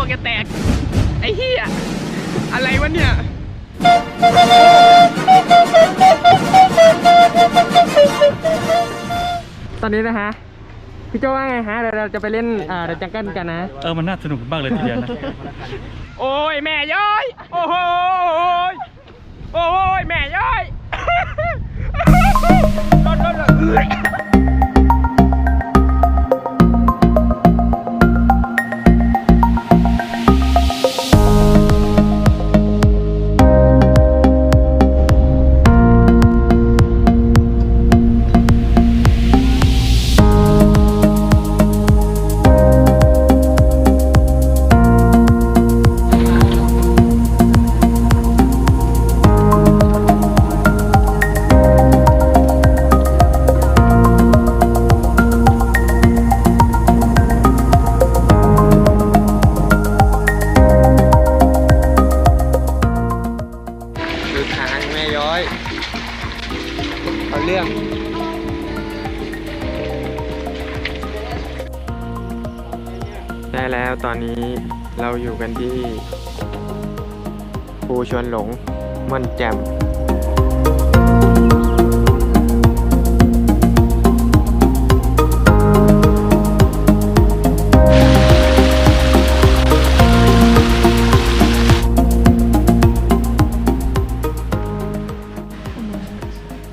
ตัวแกแตก ไอ้เหี้ย อะไรวะเนี่ย ตอนนี้นะฮะ พี่โจว่าไงฮะเดี๋ยวเราจะไปเล่นอ่าเดจังเกิลกันนะ เออ มันน่าสนุกมากเลยทีเดียวนะ โอ้ยแม่ย้อย โอ้โหยโอ้ยแม่ย้อย รถรถรถ ได้แล้วตอนนี้เราอยู่กันที่ภูชวนหลงม่อนแจ่ม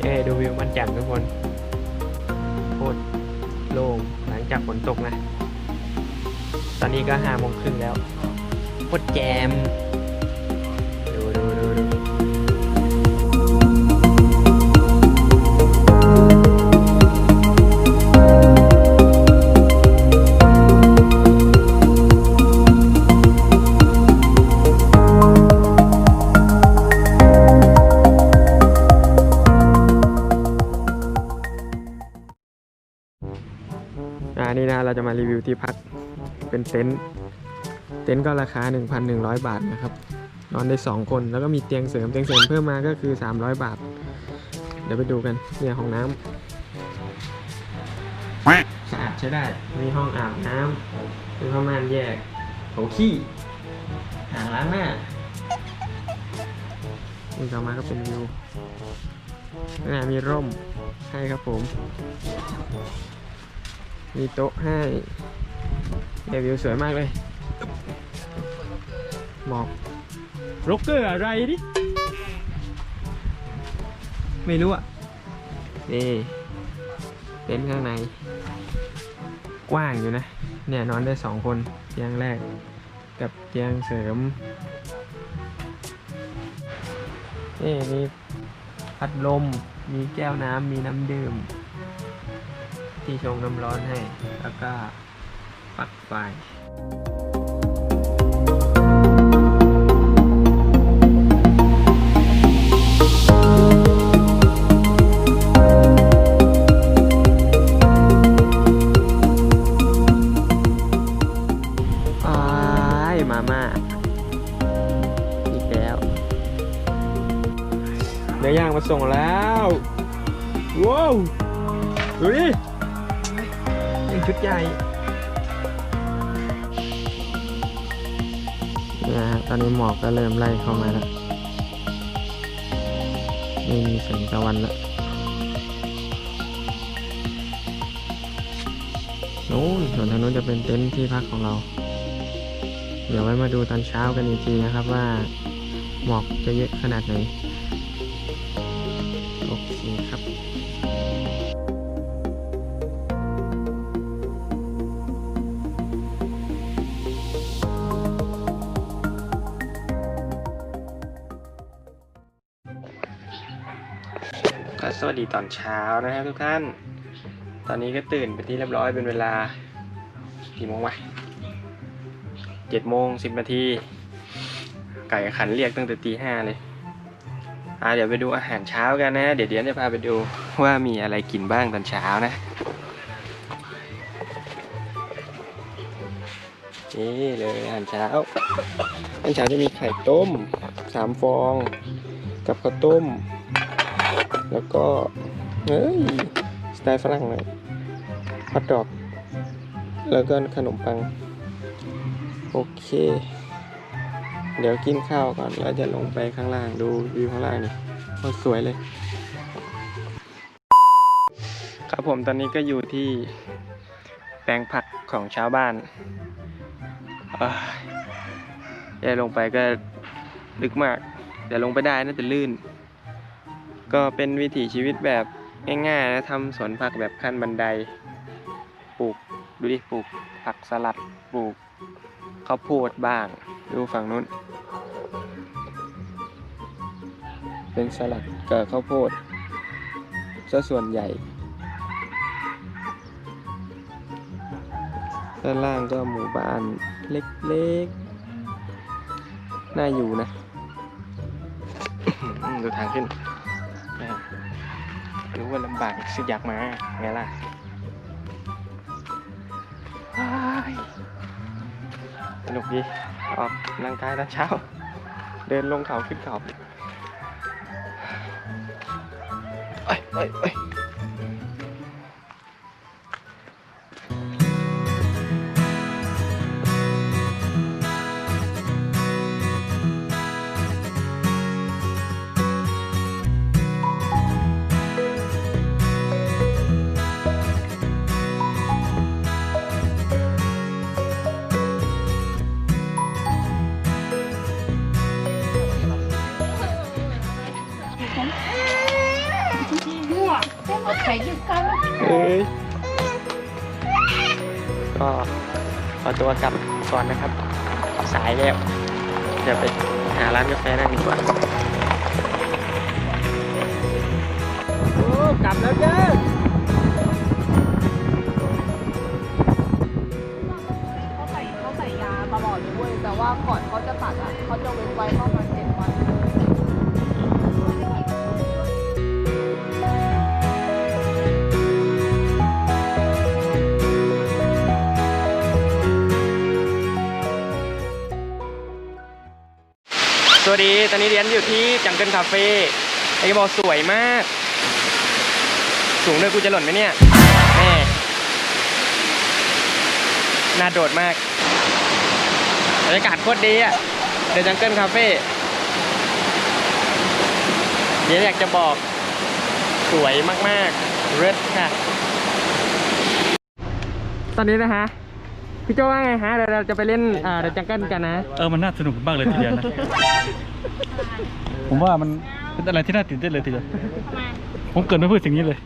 เอ้ดูวิวม่อนแจ่มทุกคนโคตรโล่งหลังจากฝนตกนะ อนนี้ก็ห้าโมงครึ่งแล้วโคตรแจมดูดูดูดูอ่านี่นะเราจะมารีวิวที่พัก เป็นเต็นท์เต็นท์ก็ราคา 1,100 บาทนะครับ นอนได้ 2 คนแล้วก็มีเตียงเสริมเตียงเสริมเพิ่มมาก็คือ 300 บาท เดี๋ยวไปดูกันเนี่ยห้องน้ำสะอาดใช้ได้ มีห้องอาบน้ำมีห้องน้ำแยกโถขี้อ่างล้างหน้านี่ต่อมาก็เป็นวิวน้ามีร่มให้ครับผม มีโต๊ะให้ เดี๋ยววิวสวยมากเลยหมอกร็อกเกอร์อะไรดิ ไม่รู้อะ นี่เต็นท์ข้างใน กว้างอยู่นะ เนี่ยนอนได้สองคนเตียงแรก กับเตียงเสริม นี่มีพัดลม มีแก้วน้ำมีน้ำดื่ม ที่ชงน้ำร้อนให้ แล้วก็ ปลั๊กไฟอ้ายมาม่าอีกแล้วเนื้อย่างมาส่งแล้วว้าวดูดิยังชุดใหญ่ เนี่ยฮะตอนนี้หมอกก็เริ่มไล่เข้ามาแล้วไม่มีแสงตะวันแล้วนู้นส่วนทางนู้นจะเป็นเต็นท์ที่พักของเรา เดี๋ยวไว้มาดูตอนเช้ากันอีกทีนะครับว่า หมอกจะเยอะขนาดไหน ก็สวัสดีตอนเช้านะครับทุกท่าน ตอนนี้ก็ตื่นเป็นที่เรียบร้อยเป็นเวลากี่โมงวะเจ็ดโมงสิบนาที ไก่ขันเรียกตั้งแต่ตีห้าเลยอ่าเดี๋ยวไปดูอาหารเช้ากันนะ เดี๋ยวเดี๋ยวจะพาไปดูว่ามีอะไรกินบ้างตอนเช้านะนี่เลยอาหารเช้าอาหารเช้าจะมีไข่ต้มสามฟอง กับข้าวต้ม แล้วก็เฮ้ยสไตล์ฝรั่งเลยฮอทดอก แล้วก็ขนมปัง โอเค เดี๋ยวกินข้าวก่อน แล้วจะลงไปข้างล่างดูวิวข้างล่างนี่โคตรสวยเลย ครับผมตอนนี้ก็อยู่ที่แปลงผักของชาวบ้านเอ้ยจะลงไปก็ลึกมาก แต่ลงไปได้น่าจะลื่น ก็เป็นวิถีชีวิตแบบง่ายๆนะทำสวนผักแบบขั้นบันได ปลูกดูดิปลูกผักสลัดปลูกข้าวโพดบ้าง ดูฝั่งนู้น เป็นสลัดกับข้าวโพดซะส่วนใหญ่ด้านล่างก็หมู่บ้านเล็กๆ น่าอยู่นะ ดูทางขึ้นรู้ว่าลำบากสิอยากมาไงล่ะสนุกดีออกกำลังกายตอนเช้า เดินลงเขาขึ้นเขาเอ้ยเอ้ยเอ้ย ขอตัวกลับก่อนนะครับ สายแล้วเดี๋ยวไปหาร้านกาแฟนั่งดีกว่าโอ้กลับแล้วเจ้าเขาใส่เขาใส่ยาตลอดเลยเว้ยแต่ว่าก่อนเขาจะตัดอะเขาจะเว้นไว้ประมา วัสดี ตอนนี้เรียนอยู่ที่จังเกิลคาเฟ่ไอ้บอกสวยมาก สูงด้วยกูจะหล่นไหมเนี่ยแม่น่าโดดมากบรรยากาศโคตรดีอะ เดอะจังเกิลคาเฟ่เดี๋ยวอยากจะบอกสวยมากๆ เลิศค่ะ ตอนนี้นะฮะ พี่โจว่าไงฮะเดี๋ยวเราจะไปเล่นอ่าเดอะจังเกิลกันนะเออมันน่าสนุกมากเลยทีเดียวนะ ผมว่ามันเป็นอะไรที่น่าตื่นเต้นเลยทีเดียวผมเกิดไม่เพื่อสิ่งนี้เลย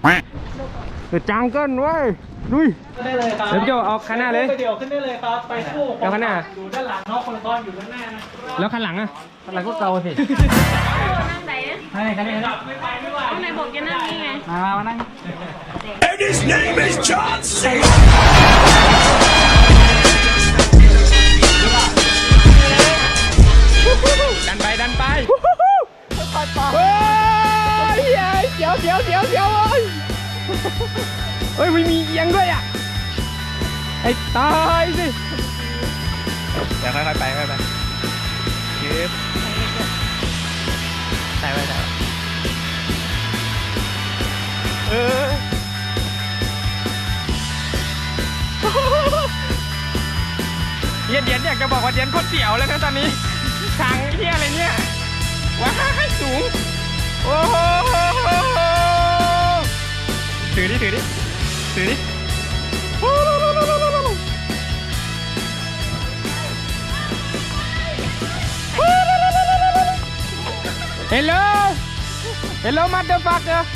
เดอะจังเกิลเว้ยลุยได้เลยครับเดี๋ยวพี่โจเอาคันหน้าเลยไปเดี๋ยวขึ้นได้เลยครับไปคู่เดี๋ยวข้างหน้าอยู่ด้านหลังเนาะคนละตอนอยู่ด้านหน้านะแล้วคันหลังอะคันหลังก็เกาสินั่งไหนให้คันนี้ครับไม่ไปไม่ไหวข้างในบอกจะนั่งนี่ไงมามานั่ง ดันไปดันไปเฮ้ยเดี๋ยวเดี๋ยวเดี๋ยวเดี๋ยวเฮ้ยเฮ้ยไม่มีเอียงด้วยอะไอ้ตายสิเดี๋ยวค่อยๆไปค่อยๆไปยืบใส่ไว้ใส่ไว้เออเดียนเดียนอยากจะบอกว่าเดียนโคตรเสียวเลยนะตอนนี้ ทางเที่ยอะไรเนี่ย ว้ายสูง โอ้โหถือดิถือดิถือดิเฮลโหลเฮลโหลมาเดอร์ฟักเกอร์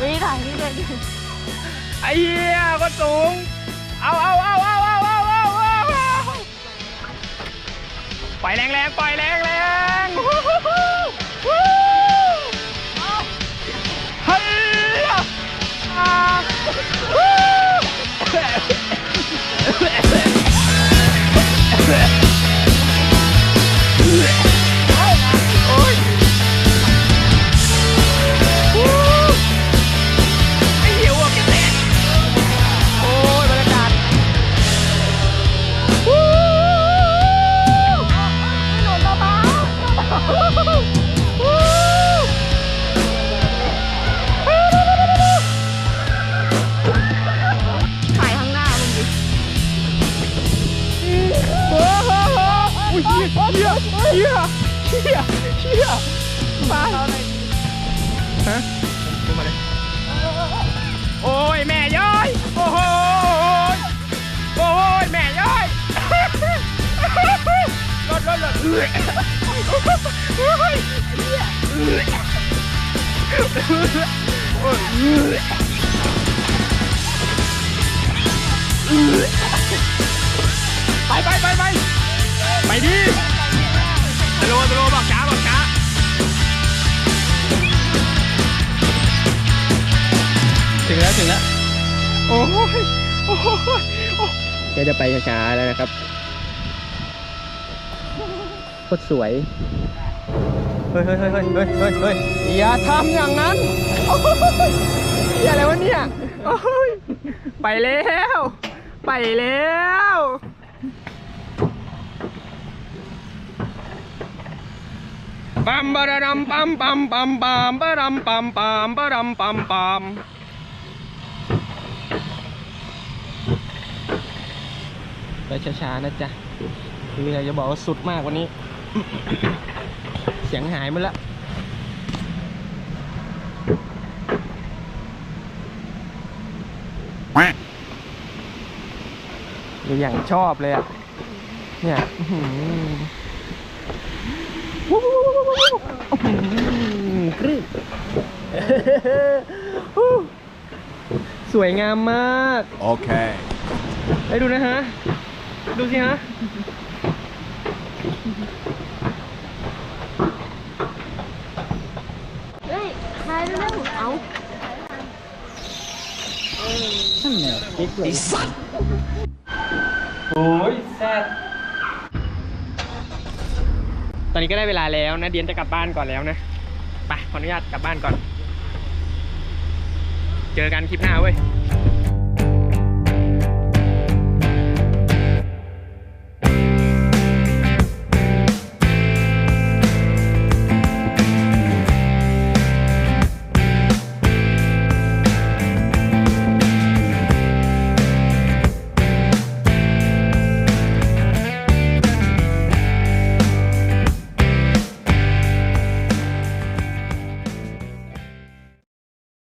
วิ่งถ่ายนี่เลยไอ้เหี้ยก็สูง เอาเอาเอาเอา ปล่อยแรงแรงปล่อยแรงแรงฮู้ฮู้ฮู้ฮู้เฮ้ยอ่า เฮียเฮียเฮียมาเอาอะไรดีฮะมาเลยโอ้ยแม่ย้อย โอ้โหโอ้ยแม่ย้อยรถรถรถเอื้อโอ้ยเหี้ยเอื้อโอ้ยไปไปไปไปไปดิ โลตะโลบอกช้าบอกช้าถึงแล้วถึงแล้วโอ้ยโอ้ยโอ้ยแกจะไปช้าๆแล้วนะครับโคตรสวยเฮ้ยเฮ้ยเฮ้ยเฮ้ยเฮ้ยเฮ้ยอย่าทำอย่างนั้นอยเหี้ยอะไรวะเนี่ยไปแล้ว ไปแล้ว ปัมบารัมปัมปัมปัมปัมบารัมปัมปัมบารัมปัมปัมไปช้าๆนะจ๊ะคืออยากจะบอกว่าสุดมากวันนี้ เสียงหายหมดละดูอย่างชอบเลยอะ เนี่ย กรี๊ดฮู้สวยงามมาก Okay. ไปดูนะฮะ ดูสิฮะ เฮ้ยใครเรื่องเอาโอ้ยแซ่บ ตอนนี้ก็ได้เวลาแล้วนะเดียนจะกลับบ้านก่อนแล้วนะไปขออนุญาตกลับบ้านก่อน เจอกันคลิปหน้าเว้ย